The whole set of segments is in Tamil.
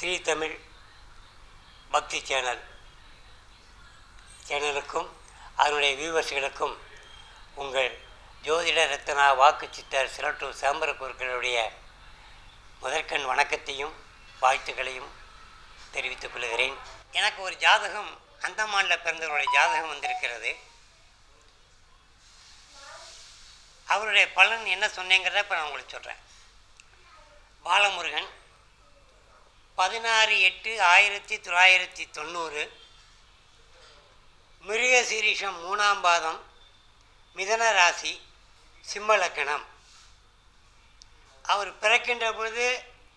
ஸ்ரீ தமிழ் பக்தி சேனல் சேனலுக்கும் அதனுடைய வியூவர்ஸ்களுக்கும் உங்கள் ஜோதிட ரத்னா வாக்கு சித்தர் சிரட்டூர் சாம்பரக்கூர்களுடைய முதற்கண் வணக்கத்தையும் வாழ்த்துக்களையும் தெரிவித்துக் கொள்கிறேன். எனக்கு ஒரு ஜாதகம் அந்தமானில் பிறந்தவருடைய ஜாதகம் வந்திருக்கிறது. அவருடைய பலன் என்ன சொன்னேங்கிறத இப்போ நான் உங்களுக்கு சொல்கிறேன் பாலமுருகன் பதினாறு எட்டு ஆயிரத்தி தொள்ளாயிரத்தி தொண்ணூறு. மிருகசீரிஷம் மூணாம் பாதம் மிதன ராசி சிம்மலக்கணம் அவர் பிறக்கின்ற பொழுது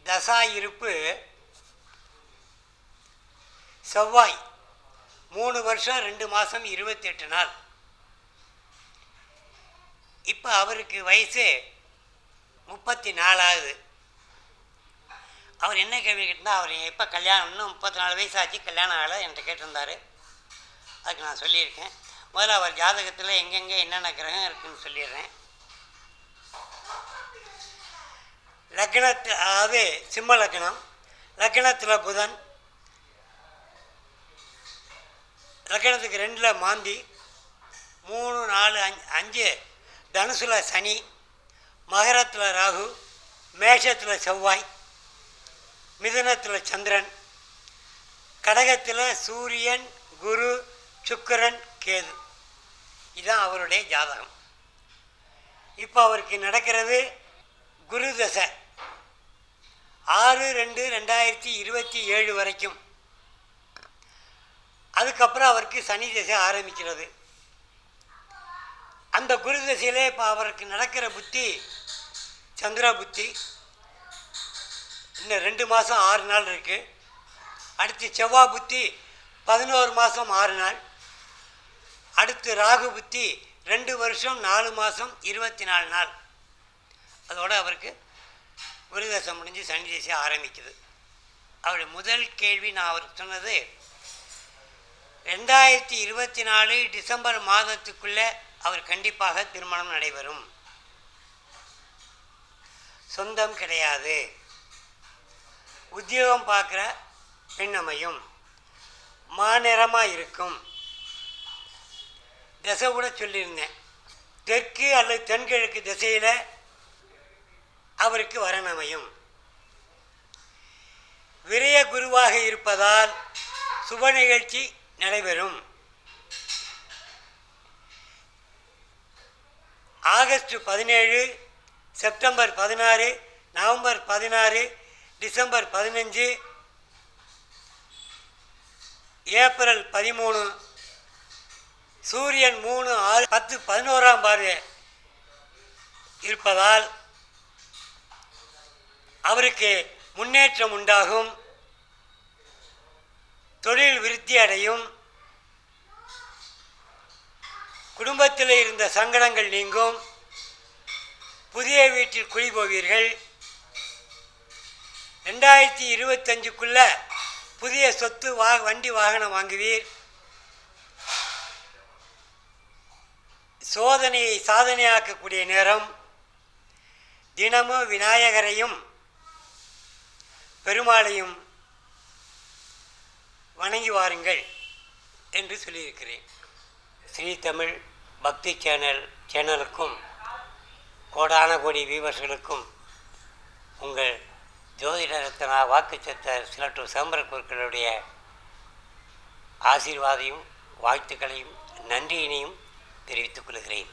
தசா இருப்பு செவ்வாய் மூணு வருஷம் ரெண்டு மாதம் இருபத்தெட்டு நாள். இப்போ அவருக்கு வயசு முப்பத்தி நாலாவது. அவர் என்ன கேள்வி கேட்டால் அவர் எப்போ கல்யாணம் இன்னும் முப்பத்தி நாலு வயசு ஆச்சு கல்யாணம் ஆகலை என்கிட்ட கேட்டிருந்தார். அதுக்கு நான் சொல்லியிருக்கேன். முதல்ல அவர் ஜாதகத்தில் எங்கெங்கே என்னென்ன கிரகம் இருக்குதுன்னு சொல்லிடுறேன். லக்னத்து அதாவது சிம்ம லக்னம் லக்னத்தில் புதன் லக்னத்துக்கு ரெண்டில் மாந்தி மூணு நாலு அஞ்சு அஞ்சு தனுசுல சனி மகரத்தில் ராகு மேஷத்தில் செவ்வாய் மிதுனத்தில் சந்திரன் கடகத்தில் சூரியன் குரு சுக்கரன் கேது. இதுதான் அவருடைய ஜாதகம். இப்போ அவருக்கு நடக்கிறது குரு தசை. ஆறு ரெண்டு ரெண்டாயிரத்தி இருபத்தி ஏழு வரைக்கும். அதுக்கப்புறம் அவருக்கு சனி தசை ஆரம்பிக்கிறது. அந்த குரு தசையிலே இப்போ அவருக்கு நடக்கிற புத்தி சந்திரா புத்தி. இன்னும் ரெண்டு மாதம் ஆறு நாள் இருக்குது அடுத்து செவ்வாய் புத்தி பதினோரு மாதம் ஆறு நாள். அடுத்து ராகு புத்தி ரெண்டு வருஷம் நாலு மாதம் இருபத்தி நாலு நாள். அதோடு அவருக்கு குருதசம் முடிஞ்சு சனி தேசியம் ஆரம்பிக்குது. அவருடைய முதல் கேள்வி நான் அவருக்கு சொன்னது ரெண்டாயிரத்தி இருபத்தி நாலு டிசம்பர் மாதத்துக்குள்ளே அவர் கண்டிப்பாக திருமணம் நடைபெறும். சொந்தம் கிடையாது. உத்தியோகம் பார்க்குற பெண் அமையும் மாநிறமாக இருக்கும். திசை கூட சொல்லியிருந்தேன். தெற்கு அல்லது தென்கிழக்கு திசையில் அவருக்கு வரன் அமையும் விரய குருவாக இருப்பதால் சுப நிகழ்ச்சி நடைபெறும். ஆகஸ்ட் பதினேழு செப்டம்பர் பதினாறு நவம்பர் பதினாறு டிசம்பர் பதினஞ்சு ஏப்ரல் பதிமூணு சூரியன் மூணு ஆறு பத்து பதினோராம் பார்வை இருப்பதால் அவருக்கு முன்னேற்றம் உண்டாகும். தொழில் விருத்தி அடையும். குடும்பத்தில் இருந்த சங்கடங்கள் நீங்கும். புதிய வீட்டில் குடி போவீர்கள் ரெண்டாயிரத்தி இருபத்தஞ்சுக்குள்ள புதிய சொத்து வா வண்டி வாகனம் வாங்குவீர். சோதனையை சாதனையாக்கக்கூடிய நேரம். தினமும் விநாயகரையும் பெருமாளையும் வணங்கி வாருங்கள் என்று சொல்லியிருக்கிறேன். ஸ்ரீ தமிழ் பக்தி சேனல் சேனலுக்கும் கோடான கோடி வீவர்களுக்கும் உங்கள் ஜோதிட ரத்னா வாக்குச்சத்த சிலட்டு குருக்களுடைய ஆசீர்வாதையும் வாழ்த்துக்களையும் நன்றியினையும் தெரிவித்துக் கொள்கிறேன்.